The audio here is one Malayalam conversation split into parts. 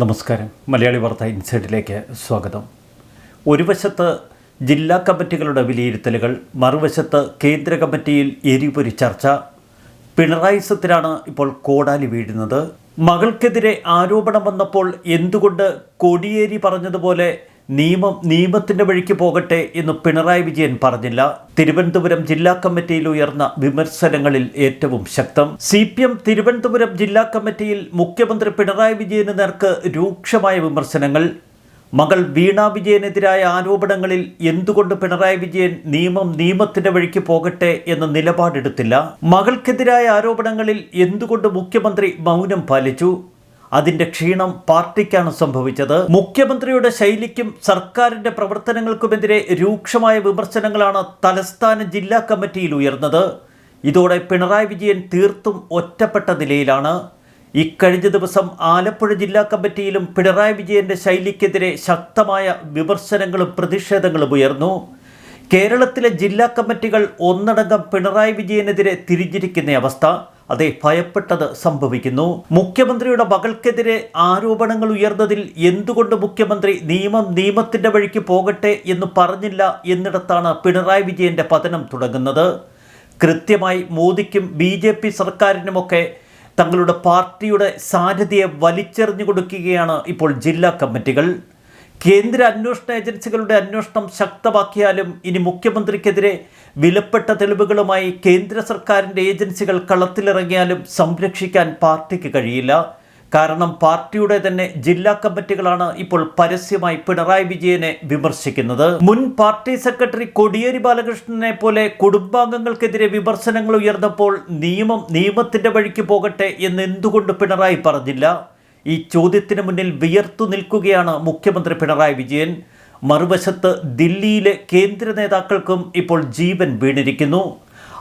നമസ്കാരം. മലയാളി വാർത്ത ഇൻസൈഡിലേക്ക് സ്വാഗതം. ഒരു വശത്ത് ജില്ലാ കമ്മിറ്റികളുടെ വിലയിരുത്തലുകൾ മറുവശത്ത് കേന്ദ്ര കമ്മിറ്റിയിൽ എരിപൊരി ചർച്ച പിണറായി സത്തിനാണ് ഇപ്പോൾ കോടാലി വീഴുന്നത്. മകൾക്കെതിരെ ആരോപണം വന്നപ്പോൾ എന്തുകൊണ്ട് കോടിയേരി പറഞ്ഞതുപോലെ നിയമം നിയമത്തിന്റെ വഴിക്ക് പോകട്ടെ എന്ന് പിണറായി വിജയൻ പറഞ്ഞില്ല. തിരുവനന്തപുരം ജില്ലാ കമ്മിറ്റിയിൽ ഉയർന്ന വിമർശനങ്ങളിൽ ഏറ്റവും ശക്തം. സി പി എം തിരുവനന്തപുരം ജില്ലാ കമ്മിറ്റിയിൽ മുഖ്യമന്ത്രി പിണറായി വിജയന് നേർക്ക് രൂക്ഷമായ വിമർശനങ്ങൾ. മകൾ വീണ വിജയനെതിരായ ആരോപണങ്ങളിൽ എന്തുകൊണ്ട് പിണറായി വിജയൻ നിയമം നിയമത്തിന്റെ വഴിക്ക് പോകട്ടെ എന്ന നിലപാടെടുത്തില്ല? മകൾക്കെതിരായ ആരോപണങ്ങളിൽ എന്തുകൊണ്ട് മുഖ്യമന്ത്രി മൗനം പാലിച്ചു? അതിന്റെ ക്ഷീണം പാർട്ടിക്കാണ് സംഭവിച്ചത്. മുഖ്യമന്ത്രിയുടെ ശൈലിക്കും സർക്കാരിന്റെ പ്രവർത്തനങ്ങൾക്കുമെതിരെ രൂക്ഷമായ വിമർശനങ്ങളാണ് തലസ്ഥാന ജില്ലാ കമ്മിറ്റിയിൽ ഉയർന്നത്. ഇതോടെ പിണറായി വിജയൻ തീർത്തും ഒറ്റപ്പെട്ട നിലയിലാണ്. ഇക്കഴിഞ്ഞ ദിവസം ആലപ്പുഴ ജില്ലാ കമ്മിറ്റിയിലും പിണറായി വിജയന്റെ ശൈലിക്കെതിരെ ശക്തമായ വിമർശനങ്ങളും പ്രതിഷേധങ്ങളും ഉയർന്നു. കേരളത്തിലെ ജില്ലാ കമ്മിറ്റികൾ ഒന്നടങ്കം പിണറായി വിജയനെതിരെ തിരിഞ്ഞിരിക്കുന്ന അവസ്ഥ. അതെ ഭയപ്പെട്ടത് സംഭവിക്കുന്നു. മുഖ്യമന്ത്രിയുടെ മകൾക്കെതിരെ ആരോപണങ്ങൾ ഉയർന്നതിൽ എന്തുകൊണ്ട് മുഖ്യമന്ത്രി നിയമം നിയമത്തിന്റെ വഴിക്ക് പോകട്ടെ എന്ന് പറഞ്ഞില്ല എന്നിടത്താണ് പിണറായി വിജയന്റെ പതനം തുടങ്ങുന്നത്. കൃത്യമായി മോദിക്കും ബി ജെ പി സർക്കാരിനുമൊക്കെ തങ്ങളുടെ പാർട്ടിയുടെ സാരഥിയെ വലിച്ചെറിഞ്ഞു കൊടുക്കുകയാണ് ഇപ്പോൾ ജില്ലാ കമ്മിറ്റികൾ. കേന്ദ്ര അന്വേഷണ ഏജൻസികളുടെ അന്വേഷണം ശക്തമാക്കിയാലും ഇനി മുഖ്യമന്ത്രിക്കെതിരെ വിലപ്പെട്ട തെളിവുകളുമായി കേന്ദ്ര സർക്കാരിന്റെ ഏജൻസികൾ കളത്തിലിറങ്ങിയാലും സംരക്ഷിക്കാൻ പാർട്ടിക്ക് കഴിയില്ല. കാരണം പാർട്ടിയുടെ തന്നെ ജില്ലാ കമ്മിറ്റികളാണ് ഇപ്പോൾ പരസ്യമായി പിണറായി വിജയനെ വിമർശിക്കുന്നത്. മുൻ പാർട്ടി സെക്രട്ടറി കൊടിയേരി ബാലകൃഷ്ണനെ പോലെ കുടുംബാംഗങ്ങൾക്കെതിരെ വിമർശനങ്ങൾ ഉയർന്നപ്പോൾ നിയമം നിയമത്തിന്റെ വഴിക്ക് പോകട്ടെ എന്ന് എന്തുകൊണ്ട് പിണറായി പറഞ്ഞില്ല? ഈ ചോദ്യത്തിന് മുന്നിൽ വിയർത്തു നിൽക്കുകയാണ് മുഖ്യമന്ത്രി പിണറായി വിജയൻ. മറുവശത്ത് ദില്ലിയിലെ കേന്ദ്ര നേതാക്കൾക്കും ഇപ്പോൾ ജീവൻ വീണിരിക്കുന്നു.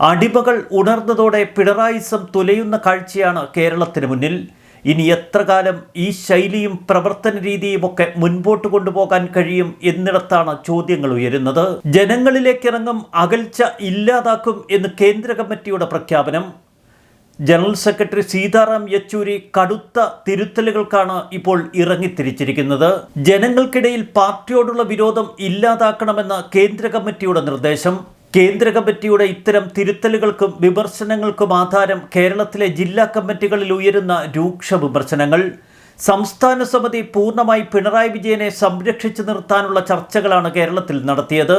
അടിമകൾ ഉണർന്നതോടെ പിണറായിസം തുലയുന്ന കാഴ്ചയാണ് കേരളത്തിന് മുന്നിൽ. ഇനി എത്ര കാലം ഈ ശൈലിയും പ്രവർത്തന രീതിയുമൊക്കെ മുൻപോട്ട് കൊണ്ടുപോകാൻ കഴിയും എന്നിടത്താണ് ചോദ്യങ്ങൾ ഉയരുന്നത്. ജനങ്ങളിലേക്കിറങ്ങും അകൽച്ച ഇല്ലാതാക്കും എന്ന് കേന്ദ്ര കമ്മിറ്റിയുടെ പ്രഖ്യാപനം. ജനറൽ സെക്രട്ടറി സീതാറാം യെച്ചൂരി കടുത്ത തിരുത്തലുകൾക്കാണ് ഇപ്പോൾ ഇറങ്ങിത്തിരിച്ചിരിക്കുന്നത്. ജനങ്ങൾക്കിടയിൽ പാർട്ടിയോടുള്ള വിരോധം ഇല്ലാതാക്കണമെന്ന കേന്ദ്ര കമ്മിറ്റിയുടെ നിർദ്ദേശം. കേന്ദ്ര കമ്മിറ്റിയുടെ ഇത്തരം തിരുത്തലുകൾക്കും വിമർശനങ്ങൾക്കും ആധാരം കേരളത്തിലെ ജില്ലാ കമ്മിറ്റികളിൽ ഉയരുന്ന രൂക്ഷ വിമർശനങ്ങൾ. സംസ്ഥാന സമിതി പൂർണമായി പിണറായി വിജയനെ സംരക്ഷിച്ചു നിർത്താനുള്ള ചർച്ചകളാണ് കേരളത്തിൽ നടത്തിയത്.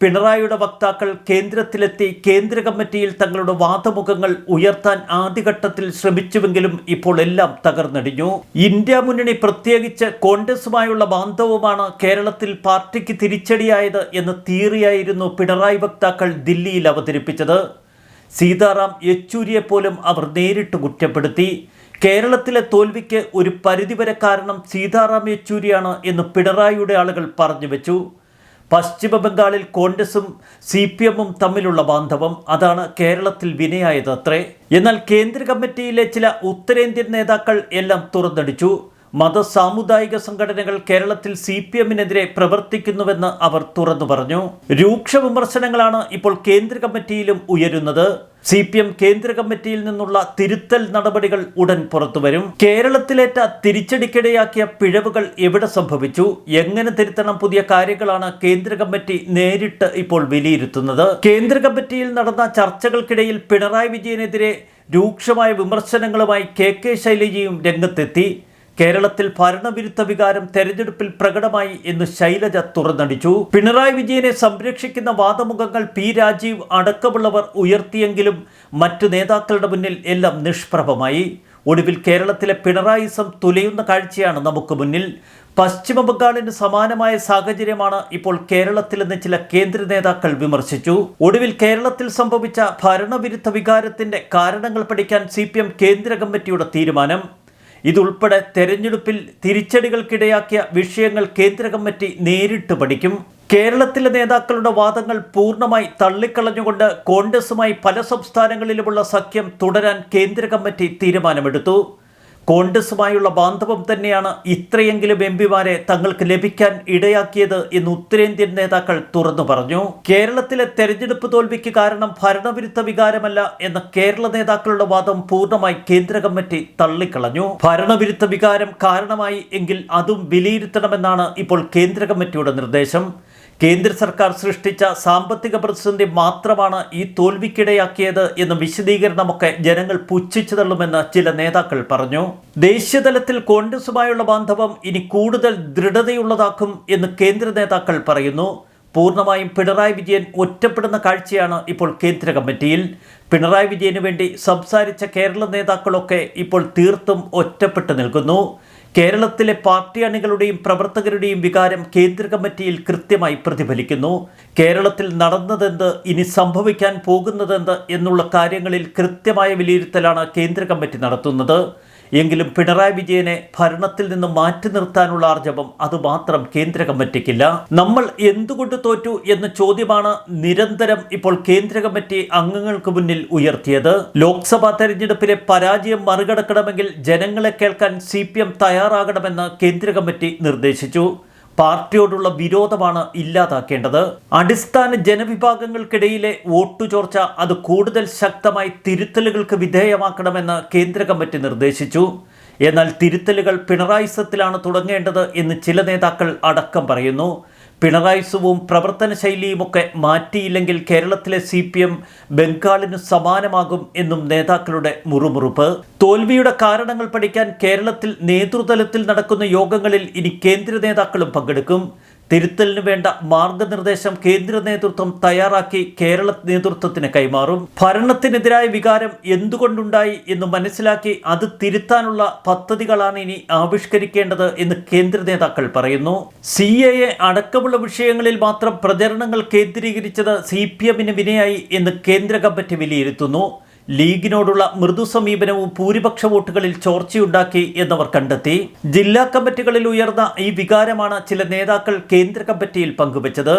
പിണറായിയുടെ വക്താക്കൾ കേന്ദ്രത്തിലെത്തി കേന്ദ്ര കമ്മിറ്റിയിൽ തങ്ങളുടെ വാദമുഖങ്ങൾ ഉയർത്താൻ ആദ്യഘട്ടത്തിൽ ശ്രമിച്ചുവെങ്കിലും ഇപ്പോൾ എല്ലാം തകർന്നടിഞ്ഞു. ഇന്ത്യ മുന്നണി പ്രത്യേകിച്ച് കോൺഗ്രസുമായുള്ള ബാന്ധവുമാണ് കേരളത്തിൽ പാർട്ടിക്ക് തിരിച്ചടിയായത് എന്ന തിയറിയായിരുന്നു പിണറായി വക്താക്കൾ ദില്ലിയിൽ അവതരിപ്പിച്ചത്. സീതാറാം യെച്ചൂരിയെ പോലും അവർ നേരിട്ട് കുറ്റപ്പെടുത്തി. കേരളത്തിലെ തോൽവിക്ക് ഒരു പരിധിവരെ കാരണം സീതാറാം യെച്ചൂരിയാണ് എന്ന് പിണറായിയുടെ ആളുകൾ പറഞ്ഞു വെച്ചു. പശ്ചിമ ബംഗാളിൽ കോൺഗ്രസും സി പി എമ്മും തമ്മിലുള്ള ബാന്ധവം അതാണ് കേരളത്തിൽ വിനയായത് അത്രേ എന്നാൽ കേന്ദ്ര കമ്മിറ്റിയിലെ ചില ഉത്തരേന്ത്യൻ നേതാക്കൾ എല്ലാം തുറന്നടിച്ചു. മത സാമുദായിക സംഘടനകൾ കേരളത്തിൽ സി പി എമ്മിനെതിരെ പ്രവർത്തിക്കുന്നുവെന്ന് അവർ തുറന്നു പറഞ്ഞു. രൂക്ഷ വിമർശനങ്ങളാണ് ഇപ്പോൾ കേന്ദ്ര കമ്മിറ്റിയിലും ഉയരുന്നത്. സി പി എം കേന്ദ്ര കമ്മിറ്റിയിൽ നിന്നുള്ള തിരുത്തൽ നടപടികൾ ഉടൻ പുറത്തുവരും. കേരളത്തിലേറ്റ തിരിച്ചടിക്കിടയാക്കിയ പിഴവുകൾ എവിടെ സംഭവിച്ചു? എങ്ങനെ തിരുത്തണം? പുതിയ കാര്യങ്ങളാണ് കേന്ദ്ര കമ്മിറ്റി നേരിട്ട് ഇപ്പോൾ വിലയിരുത്തുന്നത്. കേന്ദ്ര കമ്മിറ്റിയിൽ നടന്ന ചർച്ചകൾക്കിടയിൽ പിണറായി വിജയനെതിരെ രൂക്ഷമായ വിമർശനങ്ങളുമായി കെ കെ ശൈലജയും രംഗത്തെത്തി. കേരളത്തിൽ ഭരണവിരുദ്ധ വികാരം തെരഞ്ഞെടുപ്പിൽ പ്രകടമായി എന്ന് ശൈലജ തുറന്നടിച്ചു. പിണറായി വിജയനെ സംരക്ഷിക്കുന്ന വാദമുഖങ്ങൾ പി രാജീവ് അടക്കമുള്ളവർ ഉയർത്തിയെങ്കിലും മറ്റു നേതാക്കളുടെ മുന്നിൽ എല്ലാം നിഷ്പ്രഭമായി. ഒടുവിൽ കേരളത്തിലെ പിണറായിസം തുലയുന്ന കാഴ്ചയാണ് നമുക്ക് മുന്നിൽ. പശ്ചിമ ബംഗാളിന് സമാനമായ സാഹചര്യമാണ് ഇപ്പോൾ കേരളത്തിലെന്ന് ചില കേന്ദ്ര നേതാക്കൾ വിമർശിച്ചു. ഒടുവിൽ കേരളത്തിൽ സംഭവിച്ച ഭരണവിരുദ്ധ വികാരത്തിന്റെ കാരണങ്ങൾ പഠിക്കാൻ സി കേന്ദ്ര കമ്മിറ്റിയുടെ തീരുമാനം. ഇതുൾപ്പെടെ തെരഞ്ഞെടുപ്പിൽ തിരിച്ചടികൾക്കിടയാക്കിയ വിഷയങ്ങൾ കേന്ദ്ര കമ്മിറ്റി നേരിട്ട് പഠിക്കും. കേരളത്തിലെ നേതാക്കളുടെ വാദങ്ങൾ പൂർണമായി തള്ളിക്കളഞ്ഞുകൊണ്ട് കോൺഗ്രസുമായി പല സംസ്ഥാനങ്ങളിലുമുള്ള സഖ്യം തുടരാൻ കേന്ദ്ര കമ്മിറ്റി തീരുമാനമെടുത്തു. കോൺഗ്രസുമായുള്ള ബാന്ധവം തന്നെയാണ് ഇത്രയെങ്കിലും എം പിമാരെ തങ്ങൾക്ക് ലഭിക്കാൻ ഇടയാക്കിയത് എന്ന് ഉത്തരേന്ത്യൻ നേതാക്കൾ തുറന്നു പറഞ്ഞു. കേരളത്തിലെ തെരഞ്ഞെടുപ്പ് തോൽവിക്ക് കാരണം ഭരണവിരുദ്ധ വികാരമല്ല എന്ന കേരള നേതാക്കളുടെ വാദം പൂർണമായി കേന്ദ്ര കമ്മിറ്റി തള്ളിക്കളഞ്ഞു. ഭരണവിരുദ്ധ വികാരം കാരണമായി എങ്കിൽ അതും വിലയിരുത്തണമെന്നാണ് ഇപ്പോൾ കേന്ദ്ര കമ്മിറ്റിയുടെ നിർദ്ദേശം. കേന്ദ്ര സർക്കാർ സൃഷ്ടിച്ച സാമ്പത്തിക പ്രതിസന്ധി മാത്രമാണ് ഈ തോൽവിക്കിടയാക്കിയത് എന്ന വിശദീകരണമൊക്കെ ജനങ്ങൾ പുച്ഛിച്ചു തള്ളുമെന്ന് ചില നേതാക്കൾ പറഞ്ഞു. ദേശീയതലത്തിൽ കോൺഗ്രസുമായുള്ള ബാന്ധവം ഇനി കൂടുതൽ ദൃഢതയുള്ളതാക്കും എന്ന് കേന്ദ്ര നേതാക്കൾ പറയുന്നു. പൂർണമായും പിണറായി വിജയൻ ഒറ്റപ്പെടുന്ന കാഴ്ചയാണ് ഇപ്പോൾ കേന്ദ്ര കമ്മിറ്റിയിൽ. പിണറായി വിജയന് വേണ്ടി സംസാരിച്ച കേരള നേതാക്കളൊക്കെ ഇപ്പോൾ തീർത്തും ഒറ്റപ്പെട്ടു നിൽക്കുന്നു. കേരളത്തിലെ പാർട്ടി അണികളുടെയും പ്രവർത്തകരുടെയും വികാരം കേന്ദ്ര കമ്മിറ്റിയിൽ കൃത്യമായി പ്രതിഫലിക്കുന്നു. കേരളത്തിൽ നടന്നതെന്ത് ഇനി സംഭവിക്കാൻ പോകുന്നതെന്ത് എന്നുള്ള കാര്യങ്ങളിൽ കൃത്യമായ വിലയിരുത്തലാണ് കേന്ദ്ര കമ്മിറ്റി നടത്തുന്നത്. എങ്കിലും പിണറായി വിജയനെ ഭരണത്തിൽ നിന്ന് മാറ്റി നിർത്താനുള്ള ആർജവം അതുമാത്രം കേന്ദ്ര കമ്മിറ്റിക്കില്ല. നമ്മൾ എന്തുകൊണ്ട് തോറ്റു എന്ന ചോദ്യമാണ് നിരന്തരം ഇപ്പോൾ കേന്ദ്ര കമ്മിറ്റി അംഗങ്ങൾക്ക് മുന്നിൽ ഉയർത്തിയത്. ലോക്സഭാ തെരഞ്ഞെടുപ്പിലെ പരാജയം മറികടക്കണമെങ്കിൽ ജനങ്ങളെ കേൾക്കാൻ സി തയ്യാറാകണമെന്ന് കേന്ദ്ര കമ്മിറ്റി നിർദ്ദേശിച്ചു. പാർട്ടിയോടുള്ള വിരോധമാണ് ഇല്ലാതാക്കേണ്ടത്. അടിസ്ഥാന ജനവിഭാഗങ്ങൾക്കിടയിലെ വോട്ടുചോർച്ച അത് കൂടുതൽ ശക്തമായി തിരുത്തലുകൾക്ക് വിധേയമാക്കണമെന്ന് കേന്ദ്ര കമ്മിറ്റി നിർദ്ദേശിച്ചു. എന്നാൽ തിരുത്തലുകൾ പിണറായിസത്തിലാണ് തുടങ്ങേണ്ടത് എന്ന് ചില നേതാക്കൾ അടക്കം പറയുന്നു. പിണറായിസവും പ്രവർത്തന ശൈലിയുമൊക്കെ മാറ്റിയില്ലെങ്കിൽ കേരളത്തിലെ സി പി എം ബംഗാളിന് സമാനമാകും എന്നും നേതാക്കളുടെ മുറുമുറുപ്പ്. തോൽവിയുടെ കാരണങ്ങൾ പഠിക്കാൻ കേരളത്തിൽ നേതൃതലത്തിൽ നടക്കുന്ന യോഗങ്ങളിൽ ഇനി കേന്ദ്ര നേതാക്കളും പങ്കെടുക്കും. തിരുത്തലിന് വേണ്ട മാർഗനിർദ്ദേശം കേന്ദ്ര നേതൃത്വം തയ്യാറാക്കി കേരള നേതൃത്വത്തിന് കൈമാറും. ഭരണത്തിനെതിരായ വികാരം എന്തുകൊണ്ടുണ്ടായി എന്ന് മനസ്സിലാക്കി അത് തിരുത്താനുള്ള പദ്ധതികളാണ് ഇനി ആവിഷ്കരിക്കേണ്ടത് എന്ന് കേന്ദ്ര നേതാക്കൾ പറയുന്നു. സി എ എ അടക്കമുള്ള വിഷയങ്ങളിൽ മാത്രം പ്രചരണങ്ങൾ കേന്ദ്രീകരിച്ചത് സി പി എമ്മിന് വിനയായി എന്ന് കേന്ദ്ര കമ്മിറ്റി വിലയിരുത്തുന്നു. ലീഗിനോടുള്ള മൃദു സമീപനവും ഭൂരിപക്ഷ വോട്ടുകളിൽ ചോർച്ചയുണ്ടാക്കി എന്നവർ കണ്ടെത്തി. ജില്ലാ കമ്മിറ്റികളിൽ ഉയർന്ന ഈ വികാരമാണ് ചില നേതാക്കൾ കേന്ദ്ര കമ്മിറ്റിയിൽ പങ്കുവച്ചത്.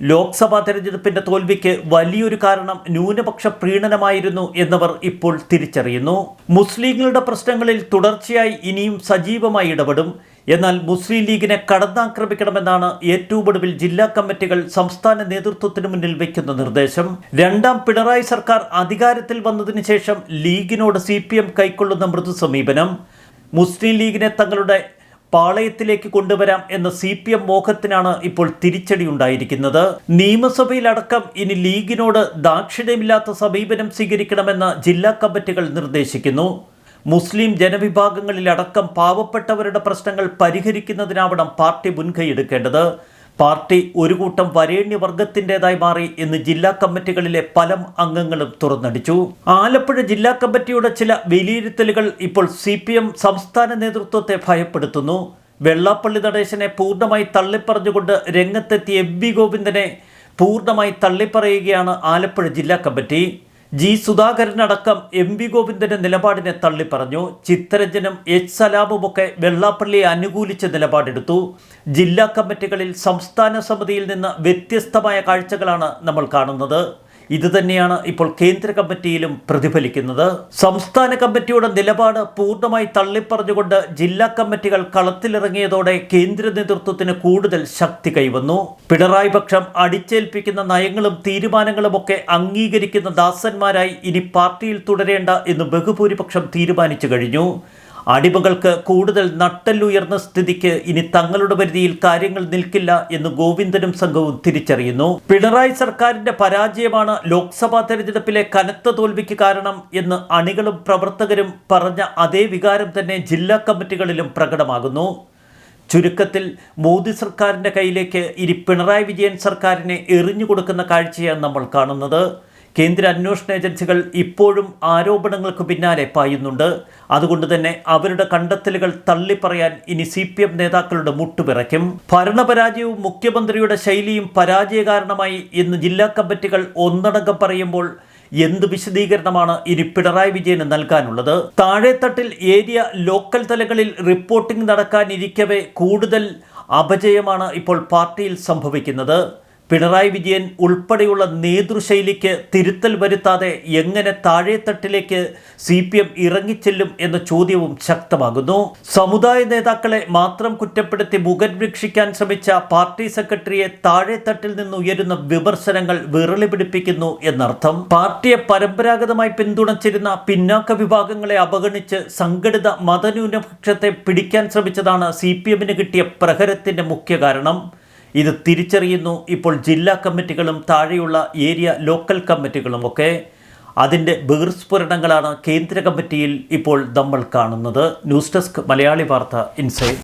ലോക്സഭാ തെരഞ്ഞെടുപ്പിന്റെ തോൽവിക്ക് വലിയൊരു കാരണം ന്യൂനപക്ഷ പ്രീണനമായിരുന്നു എന്നവർ ഇപ്പോൾ തിരിച്ചറിയുന്നു. മുസ്ലിങ്ങളുടെ പ്രശ്നങ്ങളിൽ തുടർച്ചയായി ഇനിയും സജീവമായി ഇടപെടും. എന്നാൽ മുസ്ലിം ലീഗിനെ കടന്നാക്രമിക്കണമെന്നാണ് ഏറ്റവും ഒടുവിൽ ജില്ലാ കമ്മിറ്റികൾ സംസ്ഥാന നേതൃത്വത്തിന് മുന്നിൽ വയ്ക്കുന്ന നിർദ്ദേശം. രണ്ടാം പിണറായി സർക്കാർ അധികാരത്തിൽ വന്നതിന് ശേഷം ലീഗിനോട് സി പി എം കൈക്കൊള്ളുന്ന മൃദു സമീപനം. മുസ്ലിം ലീഗിനെ തങ്ങളുടെ പാളയത്തിലേക്ക് കൊണ്ടുവരാം എന്ന സി പി എം മോഹത്തിനാണ് ഇപ്പോൾ തിരിച്ചടി ഉണ്ടായിരിക്കുന്നത്. നിയമസഭയിലടക്കം ഇനി ലീഗിനോട് ദാക്ഷിണ്യമില്ലാത്ത സമീപനം സ്വീകരിക്കണമെന്ന് ജില്ലാ കമ്മിറ്റികൾ നിർദ്ദേശിക്കുന്നു. മുസ്ലിം ജനവിഭാഗങ്ങളിലടക്കം പാവപ്പെട്ടവരുടെ പ്രശ്നങ്ങൾ പരിഹരിക്കുന്നതിനാവണം പാർട്ടി മുൻകൈയെടുക്കേണ്ടത്. പാർട്ടി ഒരു കൂട്ടം വരേണ്യവർഗത്തിന്റെതായി മാറി എന്ന് ജില്ലാ കമ്മിറ്റികളിലെ പല അംഗങ്ങളും തുറന്നടിച്ചു. ആലപ്പുഴ ജില്ലാ കമ്മിറ്റിയുടെ ചില വിലയിരുത്തലുകൾ ഇപ്പോൾ സി സംസ്ഥാന നേതൃത്വത്തെ ഭയപ്പെടുത്തുന്നു. വെള്ളാപ്പള്ളി നടേശനെ പൂർണമായി തള്ളിപ്പറഞ്ഞുകൊണ്ട് രംഗത്തെത്തിയ എം വി ഗോവിന്ദനെ പൂർണമായി തള്ളിപ്പറയുകയാണ് ആലപ്പുഴ ജില്ലാ കമ്മിറ്റി. ജി സുധാകരൻ സുധാകരനടക്കം എം വി ഗോവിന്ദന്റെ നിലപാടിനെ തള്ളിപ്പറഞ്ഞു. ചിത്തരഞ്ജനും എച്ച് സലാമുമൊക്കെ വെള്ളാപ്പള്ളിയെ അനുകൂലിച്ച നിലപാടെടുത്തു. ജില്ലാ കമ്മിറ്റികളിൽ സംസ്ഥാന സമിതിയിൽ നിന്ന് വ്യത്യസ്തമായ കാഴ്ചകളാണ് നമ്മൾ കാണുന്നത്. ഇതുതന്നെയാണ് ഇപ്പോൾ കേന്ദ്ര കമ്മിറ്റിയിലും പ്രതിഫലിക്കുന്നത്. സംസ്ഥാന കമ്മിറ്റിയുടെ നിലപാട് പൂർണമായി തള്ളിപ്പറഞ്ഞുകൊണ്ട് ജില്ലാ കമ്മിറ്റികൾ കളത്തിലിറങ്ങിയതോടെ കേന്ദ്ര നേതൃത്വത്തിന് കൂടുതൽ ശക്തി കൈവന്നു. പിണറായി പക്ഷം അടിച്ചേൽപ്പിക്കുന്ന നയങ്ങളും തീരുമാനങ്ങളുമൊക്കെ അംഗീകരിക്കുന്ന ദാസന്മാരായി ഇനി പാർട്ടിയിൽ തുടരേണ്ട എന്ന് ബഹുഭൂരിപക്ഷം തീരുമാനിച്ചു കഴിഞ്ഞു. അടിമകൾക്ക് കൂടുതൽ നട്ടല്ലുയർന്ന സ്ഥിതിക്ക് ഇനി തങ്ങളുടെ പരിധിയിൽ കാര്യങ്ങൾ നിൽക്കില്ല എന്ന് ഗോവിന്ദനും സംഘവും തിരിച്ചറിയുന്നു. പിണറായി സർക്കാരിന്റെ പരാജയമാണ് ലോക്സഭാ തെരഞ്ഞെടുപ്പിലെ കനത്ത തോൽവിക്ക് കാരണം എന്ന് അണികളും പ്രവർത്തകരും പറഞ്ഞ അതേ വികാരം തന്നെ ജില്ലാ കമ്മിറ്റികളിലും പ്രകടമാകുന്നു. ചുരുക്കത്തിൽ മോദി സർക്കാരിന്റെ കയ്യിലേക്ക് ഇനി പിണറായി വിജയൻ സർക്കാരിനെ എറിഞ്ഞു കൊടുക്കുന്ന കാഴ്ചയാണ് നമ്മൾ കാണുന്നത്. കേന്ദ്ര അന്വേഷണ ഏജൻസികൾ ഇപ്പോഴും ആരോപണങ്ങൾക്ക് പിന്നാലെ പായുന്നുണ്ട്. അതുകൊണ്ട് തന്നെ അവരുടെ കണ്ടെത്തലുകൾ തള്ളിപ്പറയാൻ ഇനി സി പി എം നേതാക്കളുടെ മുട്ടുപിറയ്ക്കും. ഭരണപരാജയവും മുഖ്യമന്ത്രിയുടെ ശൈലിയും പരാജയ കാരണമായി ഇന്ന് ജില്ലാ കമ്മിറ്റികൾ ഒന്നടങ്കം പറയുമ്പോൾ എന്ത് വിശദീകരണമാണ് ഇനി പിണറായി വിജയന് നൽകാനുള്ളത്? താഴെത്തട്ടിൽ ഏരിയ ലോക്കൽ തലങ്ങളിൽ റിപ്പോർട്ടിംഗ് നടക്കാനിരിക്കവേ കൂടുതൽ അപജയമാണ് ഇപ്പോൾ പാർട്ടിയിൽ സംഭവിക്കുന്നത്. പിണറായി വിജയൻ ഉൾപ്പെടെയുള്ള നേതൃശൈലിക്ക് തിരുത്തൽ വരുത്താതെ എങ്ങനെ താഴെത്തട്ടിലേക്ക് സി പി എം ഇറങ്ങിച്ചെല്ലും എന്ന ചോദ്യവും ശക്തമാകുന്നു. സമുദായ നേതാക്കളെ മാത്രം കുറ്റപ്പെടുത്തി മുഖം രക്ഷിക്കാൻ ശ്രമിച്ച പാർട്ടി സെക്രട്ടറിയെ താഴെത്തട്ടിൽ നിന്ന് ഉയരുന്ന വിമർശനങ്ങൾ വിറളി പിടിപ്പിക്കുന്നു എന്നർത്ഥം. പാർട്ടിയെ പരമ്പരാഗതമായി പിന്തുണച്ചിരുന്ന പിന്നാക്ക വിഭാഗങ്ങളെ അവഗണിച്ച് സംഘടിത മതന്യൂനപക്ഷത്തെ പിടിക്കാൻ ശ്രമിച്ചതാണ് സി പി എമ്മിന് കിട്ടിയ പ്രഹരത്തിന്റെ മുഖ്യ കാരണം. ഇത് തിരിച്ചറിയുന്നു. ഇപ്പോൾ ജില്ലാ കമ്മിറ്റികളും താഴെയുള്ള ഏരിയ ലോക്കൽ കമ്മിറ്റികളും ഒക്കെ അതിന്റെ ബഹിർസ്ഫുരണങ്ങളാണ് കേന്ദ്ര കമ്മിറ്റിയിൽ ഇപ്പോൾ നമ്മൾ കാണുന്നത്. ന്യൂസ് ഡെസ്ക് മലയാളി വാർത്ത ഇൻസൈഡ്.